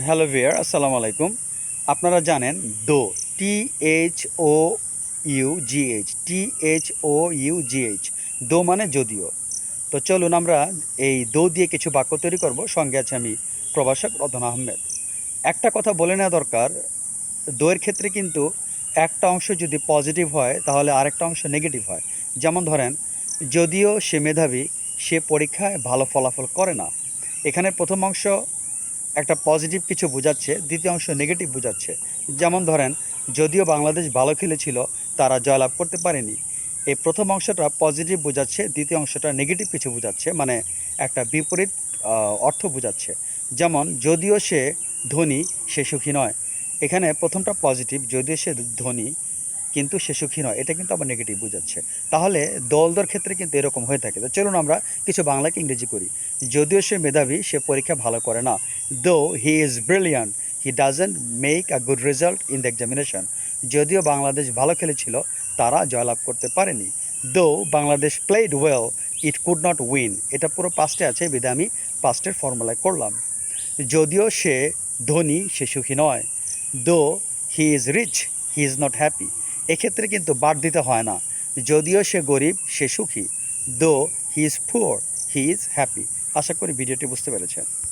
Hello ভিয়ার, আসসালামু আলাইকুম। আপনারা জানেন though T H O U G H T H O U G H though মানে যদিও। তো চলুন আমরা এই দো দিয়ে কিছু বাক্য তৈরি করব। সঙ্গে আছে আমি প্রভাষক রতন আহমেদ। একটা কথা বলে নেওয়া দরকার, দোয়ের ক্ষেত্রে কিন্তু একটা অংশ যদি পজিটিভ হয়, তাহলে আরেকটা অংশ নেগেটিভ হয়। যেমন ধরেন, যদিও সে মেধাবী, সে পরীক্ষায় ভালো ফলাফল করে না। এখানে প্রথম অংশ একটা পজিটিভ কিছু বোঝাচ্ছে দ্বিতীয় অংশ নেগেটিভ বোঝাচ্ছে। যেমন ধরেন, যদিও বাংলাদেশ ভালো খেলেছিল, তারা জয়লাভ করতে পারেনি। এই প্রথম অংশটা পজিটিভ বোঝাচ্ছে, দ্বিতীয় অংশটা নেগেটিভ কিছু বোঝাচ্ছে মানে একটা বিপরীত অর্থ বোঝাচ্ছে। যেমন, যদিও সে ধনী, সে সুখী নয়। এখানে প্রথমটা পজিটিভ যদিও সে ধনী কিন্তু সে সুখী নয়। এটা কিন্তু আবার নেগেটিভ বোঝাচ্ছে। তাহলে দলদর ক্ষেত্রে কিন্তু এরকম হয়ে থাকে। তো চলুন আমরা কিছু বাংলাকে ইংরেজি করি। যদিও সে মেধাবী, সে পরীক্ষা ভালো করে না। Though he is brilliant he doesn't make a good result in the examination যদিও বাংলাদেশ ভালো খেলেছিল, তারা জয়লাভ করতে পারেনি। Though Bangladesh played well it could not win এটা পুরো পাস্টে আছে, বিধায় আমি পাস্টের ফর্মুলায় করলাম। যদিও সে ধনী, সে সুখী নয়। Though he is rich he is not happy এক্ষেত্রে কিন্তু বাদ দিতে হয় না। যদিও সে গরিব, সে সুখী though he is poor he is happy আশা করি ভিডিওটি বুঝতে পেরেছেন।